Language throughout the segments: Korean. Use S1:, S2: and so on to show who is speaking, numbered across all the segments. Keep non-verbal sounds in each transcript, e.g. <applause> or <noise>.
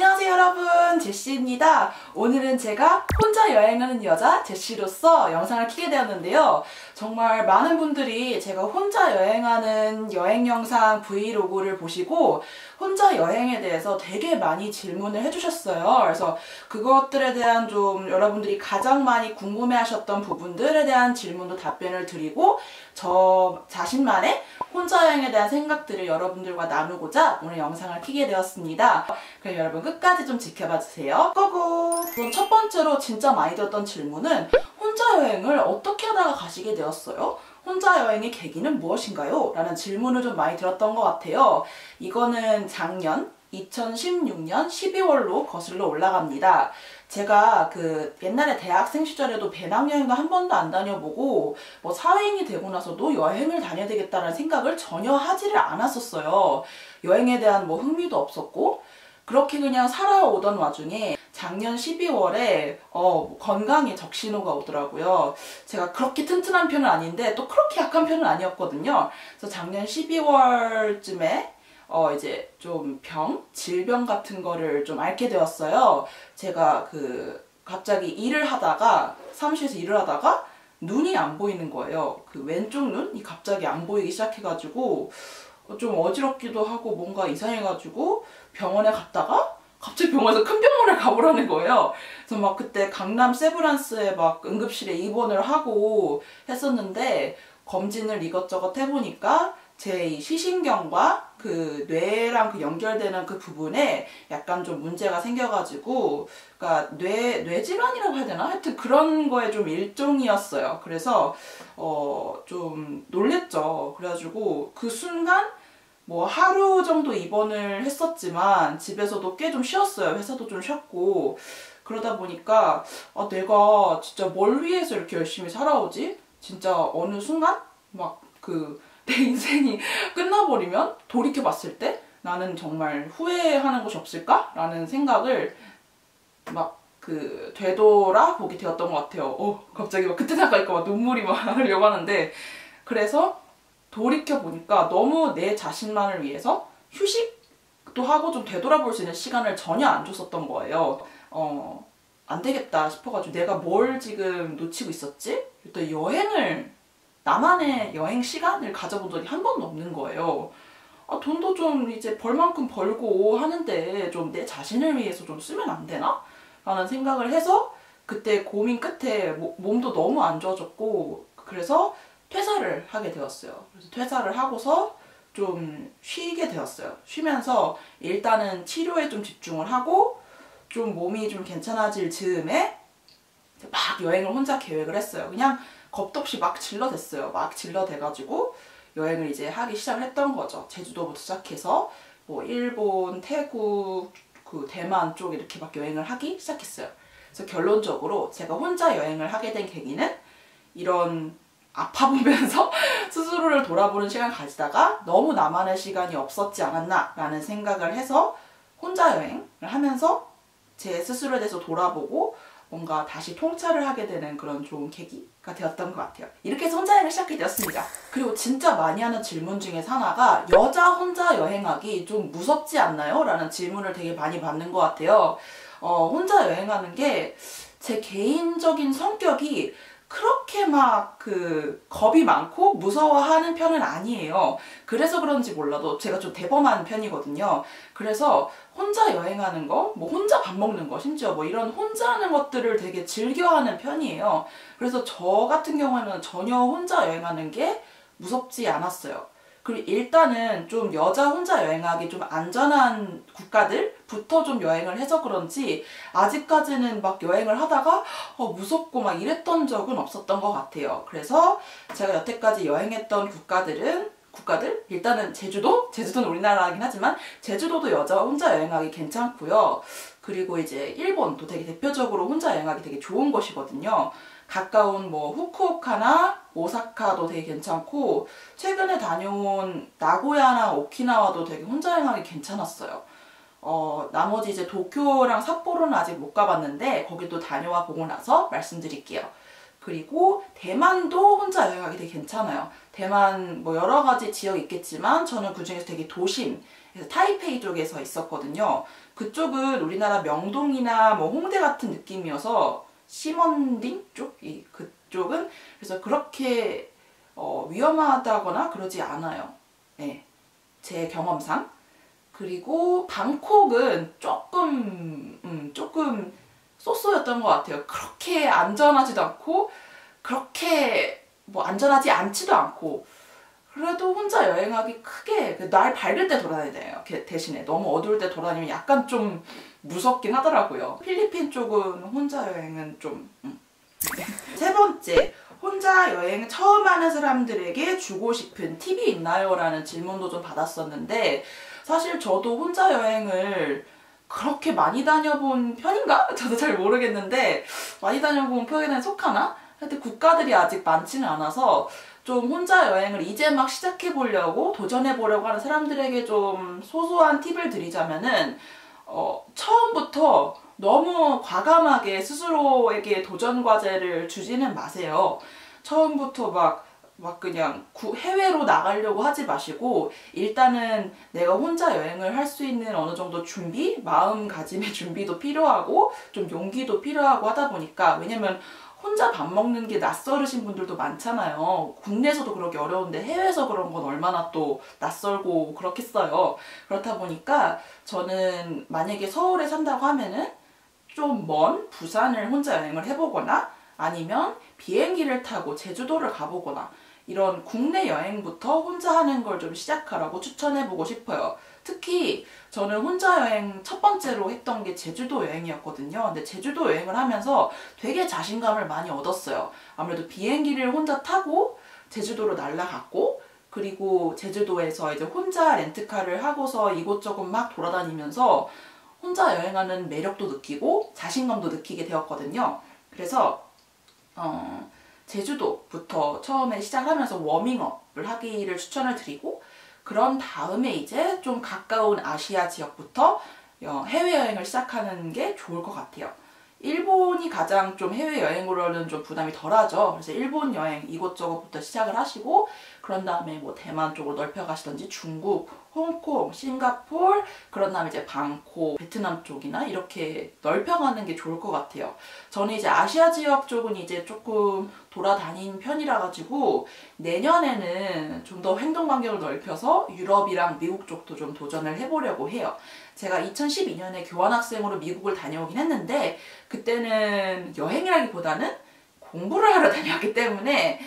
S1: 안녕하세요 여러분 제시입니다. 오늘은 제가 혼자 여행하는 여자 제시로서 영상을 키게 되었는데요. 정말 많은 분들이 제가 혼자 여행하는 여행 영상 브이로그를 보시고 혼자 여행에 대해서 되게 많이 질문을 해주셨어요. 그래서 그것들에 대한 좀 여러분들이 가장 많이 궁금해 하셨던 부분들에 대한 질문도 답변을 드리고 저 자신만의 혼자 여행에 대한 생각들을 여러분들과 나누고자 오늘 영상을 키게 되었습니다. 그럼 여러분 여러분 끝까지 좀 지켜봐 주세요. 고고! 우선 첫 번째로 진짜 많이 들었던 질문은 혼자 여행을 어떻게 하다가 가시게 되었어요? 혼자 여행의 계기는 무엇인가요? 라는 질문을 좀 많이 들었던 것 같아요. 이거는 작년 2016년 12월로 거슬러 올라갑니다. 제가 그 옛날에 대학생 시절에도 배낭여행도 한 번도 안 다녀보고 뭐 사회인이 되고 나서도 여행을 다녀야 되겠다는 생각을 전혀 하지를 않았었어요. 여행에 대한 뭐 흥미도 없었고 그렇게 그냥 살아오던 와중에 작년 12월에 어, 건강에 적신호가 오더라고요. 제가 그렇게 튼튼한 편은 아닌데 또 그렇게 약한 편은 아니었거든요. 그래서 작년 12월쯤에 어 이제 좀 병, 질병 같은 거를 좀 앓게 되었어요. 제가 그 갑자기 일을 하다가 사무실에서 일을 하다가 눈이 안 보이는 거예요. 그 왼쪽 눈이 갑자기 안 보이기 시작해가지고 좀 어지럽기도 하고 뭔가 이상해가지고 병원에 갔다가 갑자기 병원에서 큰 병원을 가보라는 거예요. 그래서 막 그때 강남 세브란스에 막 응급실에 입원을 하고 했었는데 검진을 이것저것 해보니까 제 시신경과 그 뇌랑 그 연결되는 그 부분에 약간 좀 문제가 생겨가지고 그러니까 뇌 뇌질환이라고 해야 되나 하여튼 그런 거에 좀 일종이었어요. 그래서 어 좀 놀랬죠. 그래가지고 그 순간 뭐 하루 정도 입원을 했었지만 집에서도 꽤 좀 쉬었어요. 회사도 좀 쉬었고 그러다 보니까 아 내가 진짜 뭘 위해서 이렇게 열심히 살아오지? 진짜 어느 순간 막 그 <laughs> 내 인생이 끝나버리면 돌이켜 봤을 때 나는 정말 후회하는 것이 없을까? 라는 생각을 막 그 되돌아 보게 되었던 것 같아요. 어 갑자기 막 그때 생각하니까 막 눈물이 막 <laughs> 나려고 하는데 그래서 돌이켜 보니까 너무 내 자신만을 위해서 휴식도 하고 좀 되돌아볼 수 있는 시간을 전혀 안 줬었던 거예요. 어, 안 되겠다 싶어가지고 내가 뭘 지금 놓치고 있었지? 일단 여행을 나만의 여행 시간을 가져본 적이 한 번도 없는 거예요. 아, 돈도 좀 이제 벌 만큼 벌고 하는데 좀 내 자신을 위해서 좀 쓰면 안 되나? 라는 생각을 해서 그때 고민 끝에 몸도 너무 안 좋아졌고 그래서 퇴사를 하게 되었어요. 그래서 퇴사를 하고서 좀 쉬게 되었어요. 쉬면서 일단은 치료에 좀 집중을 하고 좀 몸이 좀 괜찮아질 즈음에 막 여행을 혼자 계획을 했어요. 그냥 겁도 없이 막 질러댔어요. 막 질러대가지고 여행을 이제 하기 시작을 했던 거죠. 제주도부터 시작해서 뭐 일본, 태국, 그 대만 쪽 이렇게 막 여행을 하기 시작했어요. 그래서 결론적으로 제가 혼자 여행을 하게 된 계기는 이런 아파 보면서 <laughs> 스스로를 돌아보는 시간을 가지다가 너무 나만의 시간이 없었지 않았나 라는 생각을 해서 혼자 여행을 하면서 제 스스로에 대해서 돌아보고 뭔가 다시 통찰을 하게 되는 그런 좋은 계기가 되었던 것 같아요. 이렇게 해서 혼자 여행을 시작하게 되었습니다. 그리고 진짜 많이 하는 질문 중에 하나가 여자 혼자 여행하기 좀 무섭지 않나요? 라는 질문을 되게 많이 받는 것 같아요. 어, 혼자 여행하는 게 제 개인적인 성격이 그렇게 막 그 겁이 많고 무서워하는 편은 아니에요. 그래서 그런지 몰라도 제가 좀 대범한 편이거든요. 그래서 혼자 여행하는 거, 뭐 혼자 밥 먹는 거, 심지어 뭐 이런 혼자 하는 것들을 되게 즐겨하는 편이에요. 그래서 저 같은 경우에는 전혀 혼자 여행하는 게 무섭지 않았어요. 그리고 일단은 좀 여자 혼자 여행하기 좀 안전한 국가들부터 좀 여행을 해서 그런지 아직까지는 막 여행을 하다가 어, 무섭고 막 이랬던 적은 없었던 것 같아요. 그래서 제가 여태까지 여행했던 국가들은 국가들 일단은 제주도 제주도는 우리나라긴 하지만 제주도도 여자 혼자 여행하기 괜찮고요. 그리고 이제 일본도 되게 대표적으로 혼자 여행하기 되게 좋은 곳이거든요. 가까운 뭐 후쿠오카나 오사카도 되게 괜찮고 최근에 다녀온 나고야나 오키나와도 되게 혼자 여행하기 괜찮았어요. 어, 나머지 이제 도쿄랑 삿포로는 아직 못 가봤는데 거기도 다녀와 보고 나서 말씀드릴게요. 그리고 대만도 혼자 여행하기 되게 괜찮아요. 대만 뭐 여러 가지 지역이 있겠지만 저는 그 중에서 되게 도심, 타이페이 쪽에서 있었거든요. 그쪽은 우리나라 명동이나 뭐 홍대 같은 느낌이어서 시먼딩 쪽? 이 그쪽은 그래서 그렇게 어, 위험하다거나 그러지 않아요. 네. 제 경험상. 그리고 방콕은 조금 음, 조금 쏘쏘였던 것 같아요. 그렇게 안전하지도 않고 그렇게 뭐 안전하지 않지도 않고 그래도 혼자 여행하기 크게 그날 밝을 때 돌아다녀요. 대신에 너무 어두울 때 돌아다니면 약간 좀 무섭긴 하더라고요. 필리핀 쪽은 혼자 여행은 좀 음. 세 번째 혼자 여행 처음 하는 사람들에게 주고 싶은 팁이 있나요? 라는 질문도 좀 받았었는데 사실 저도 혼자 여행을 그렇게 많이 다녀본 편인가? <laughs> 저도 잘 모르겠는데 많이 다녀본 편에 속하나? 하여튼 국가들이 아직 많지는 않아서 좀 혼자 여행을 이제 막 시작해 보려고 도전해 보려고 하는 사람들에게 좀 소소한 팁을 드리자면은 어, 처음부터 너무 과감하게 스스로에게 도전 과제를 주지는 마세요. 처음부터 막, 막 그냥 구, 해외로 나가려고 하지 마시고 일단은 내가 혼자 여행을 할 수 있는 어느 정도 준비, 마음가짐의 <laughs> 준비도 필요하고 좀 용기도 필요하고 하다 보니까 왜냐면 혼자 밥 먹는 게 낯설으신 분들도 많잖아요. 국내에서도 그렇게 어려운데 해외에서 그런 건 얼마나 또 낯설고 그렇겠어요. 그렇다 보니까 저는 만약에 서울에 산다고 하면은 좀 먼 부산을 혼자 여행을 해보거나 아니면 비행기를 타고 제주도를 가보거나 이런 국내 여행부터 혼자 하는 걸 좀 시작하라고 추천해보고 싶어요. 특히 저는 혼자 여행 첫 번째로 했던 게 제주도 여행이었거든요. 근데 제주도 여행을 하면서 되게 자신감을 많이 얻었어요. 아무래도 비행기를 혼자 타고 제주도로 날아갔고 그리고 제주도에서 이제 혼자 렌트카를 하고서 이곳저곳 막 돌아다니면서 혼자 여행하는 매력도 느끼고 자신감도 느끼게 되었거든요. 그래서 어, 제주도부터 처음에 시작하면서 워밍업을 하기를 추천을 드리고 그런 다음에 이제 좀 가까운 아시아 지역부터 어, 해외여행을 시작하는 게 좋을 것 같아요. 일본이 가장 좀 해외여행으로는 좀 부담이 덜하죠. 그래서 일본 여행 이곳저곳부터 시작을 하시고 그런 다음에 뭐 대만 쪽으로 넓혀 가시던지 중국, 홍콩, 싱가폴 그런 다음에 이제 방콕, 베트남 쪽이나 이렇게 넓혀가는 게 좋을 것 같아요. 저는 이제 아시아 지역 쪽은 이제 조금 돌아다닌 편이라 가지고 내년에는 좀 더 행동 반경을 넓혀서 유럽이랑 미국 쪽도 좀 도전을 해보려고 해요. 제가 2012년에 교환학생으로 미국을 다녀오긴 했는데 그때는 여행이라기보다는 공부를 하러 <laughs> 다녔기 때문에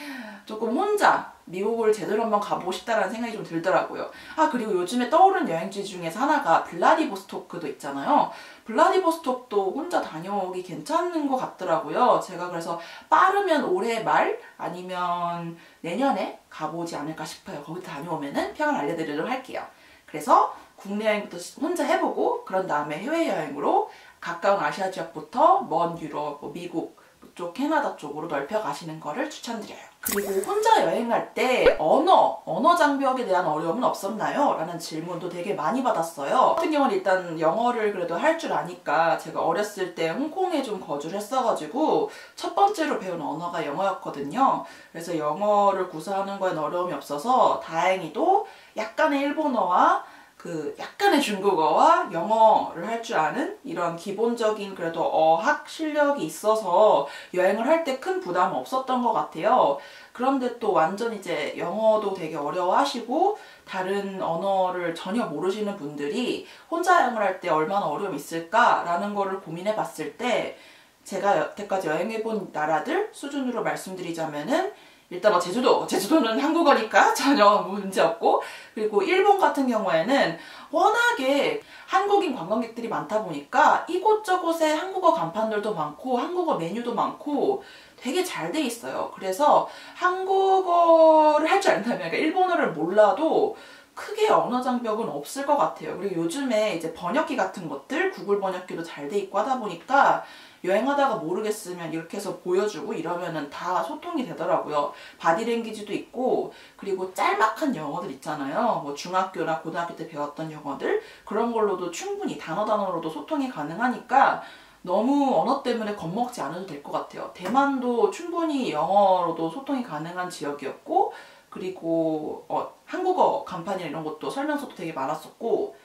S1: 조금 혼자 미국을 제대로 한번 가보고 싶다라는 생각이 좀 들더라고요. 아 그리고 요즘에 떠오른 여행지 중에서 하나가 블라디보스토크도 있잖아요. 블라디보스톡도 혼자 다녀오기 괜찮은 것 같더라고요. 제가 그래서 빠르면 올해 말 아니면 내년에 가보지 않을까 싶어요. 거기 다녀오면은 평을 알려드리도록 할게요. 그래서 국내 여행부터 혼자 해보고 그런 다음에 해외여행으로 가까운 아시아 지역부터 먼 유럽, 뭐 미국, 쪽 캐나다 쪽으로 넓혀 가시는 거를 추천드려요. 그리고 혼자 여행할 때 언어, 언어 장벽에 대한 어려움은 없었나요? 라는 질문도 되게 많이 받았어요. 같은 경우는 일단 영어를 그래도 할 줄 아니까 제가 어렸을 때 홍콩에 좀 거주를 했어가지고 첫 번째로 배운 언어가 영어였거든요. 그래서 영어를 구사하는 거엔 어려움이 없어서 다행히도 약간의 일본어와 그 약간의 중국어와 영어를 할 줄 아는 이런 기본적인 그래도 어학 실력이 있어서 여행을 할 때 큰 부담 없었던 것 같아요. 그런데 또 완전 이제 영어도 되게 어려워하시고 다른 언어를 전혀 모르시는 분들이 혼자 여행을 할 때 얼마나 어려움이 있을까라는 거를 고민해 봤을 때 제가 여태까지 여행해 본 나라들 수준으로 말씀드리자면은 일단 뭐 제주도, 제주도는 한국어니까 <laughs> 전혀 문제 없고 그리고 일본 같은 경우에는 워낙에 한국인 관광객들이 많다 보니까 이곳저곳에 한국어 간판들도 많고 한국어 메뉴도 많고 되게 잘 돼 있어요. 그래서 한국어를 할 줄 안다면 그러니까 일본어를 몰라도 크게 언어 장벽은 없을 것 같아요. 그리고 요즘에 이제 번역기 같은 것들 구글 번역기도 잘 돼 있고 하다 보니까 여행하다가 모르겠으면 이렇게 해서 보여주고 이러면은 다 소통이 되더라고요. 바디랭귀지도 있고 그리고 짤막한 영어들 있잖아요. 뭐 중학교나 고등학교 때 배웠던 영어들 그런 걸로도 충분히 단어 단어로도 소통이 가능하니까 너무 언어 때문에 겁먹지 않아도 될 것 같아요. 대만도 충분히 영어로도 소통이 가능한 지역이었고 그리고 어, 한국어 간판이나 이런 것도 설명서도 되게 많았었고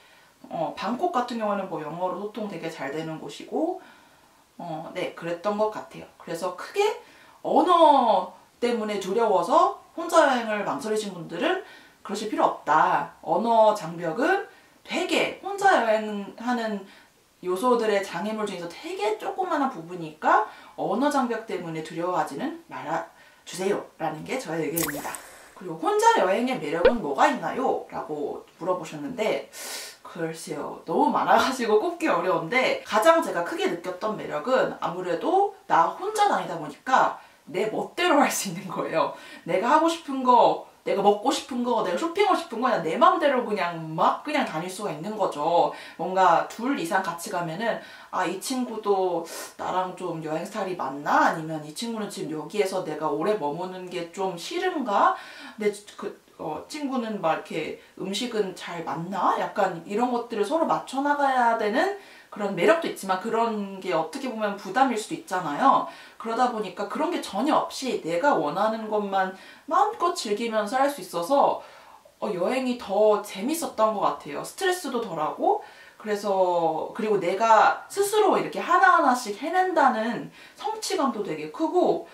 S1: 어, 방콕 같은 경우는 뭐 영어로 소통 되게 잘 되는 곳이고 어, 네 그랬던 것 같아요. 그래서 크게 언어 때문에 두려워서 혼자 여행을 망설이신 분들은 그러실 필요 없다. 언어 장벽은 되게 혼자 여행하는 요소들의 장애물 중에서 되게 조그마한 부분이니까 언어 장벽 때문에 두려워하지는 말아 주세요. 라는 게 저의 의견입니다. 그리고 혼자 여행의 매력은 뭐가 있나요? 라고 물어보셨는데 글쎄요. 너무 많아가지고 꼽기 어려운데 가장 제가 크게 느꼈던 매력은 아무래도 나 혼자 다니다 보니까 내 멋대로 할 수 있는 거예요. 내가 하고 싶은 거 내가 먹고 싶은 거, 내가 쇼핑하고 싶은 거 그냥 내 마음대로 그냥 막 그냥 다닐 수가 있는 거죠. 뭔가 둘 이상 같이 가면은 아, 이 친구도 나랑 좀 여행 스타일이 맞나? 아니면 이 친구는 지금 여기에서 내가 오래 머무는 게 좀 싫은가? 내 그, 어, 친구는 막 이렇게 음식은 잘 맞나? 약간 이런 것들을 서로 맞춰 나가야 되는 그런 매력도 있지만 그런 게 어떻게 보면 부담일 수도 있잖아요. 그러다 보니까 그런 게 전혀 없이 내가 원하는 것만 마음껏 즐기면서 할 수 있어서 어, 여행이 더 재밌었던 것 같아요. 스트레스도 덜하고 그래서 그리고 내가 스스로 이렇게 하나하나씩 해낸다는 성취감도 되게 크고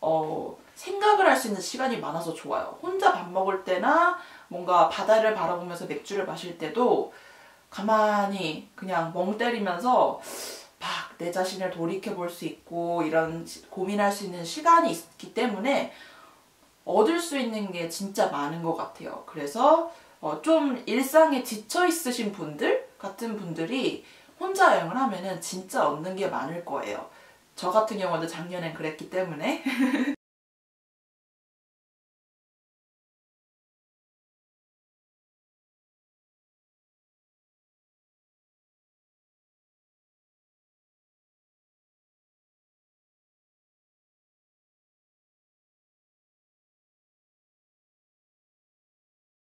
S1: 어, 생각을 할 수 있는 시간이 많아서 좋아요. 혼자 밥 먹을 때나 뭔가 바다를 바라보면서 맥주를 마실 때도 가만히 그냥 멍 때리면서 막 내 자신을 돌이켜 볼 수 있고 이런 고민할 수 있는 시간이 있기 때문에 얻을 수 있는 게 진짜 많은 것 같아요. 그래서 어, 좀 일상에 지쳐 있으신 분들 같은 분들이 혼자 여행을 하면은 진짜 얻는 게 많을 거예요. 저 같은 경우도 작년엔 그랬기 때문에 <laughs>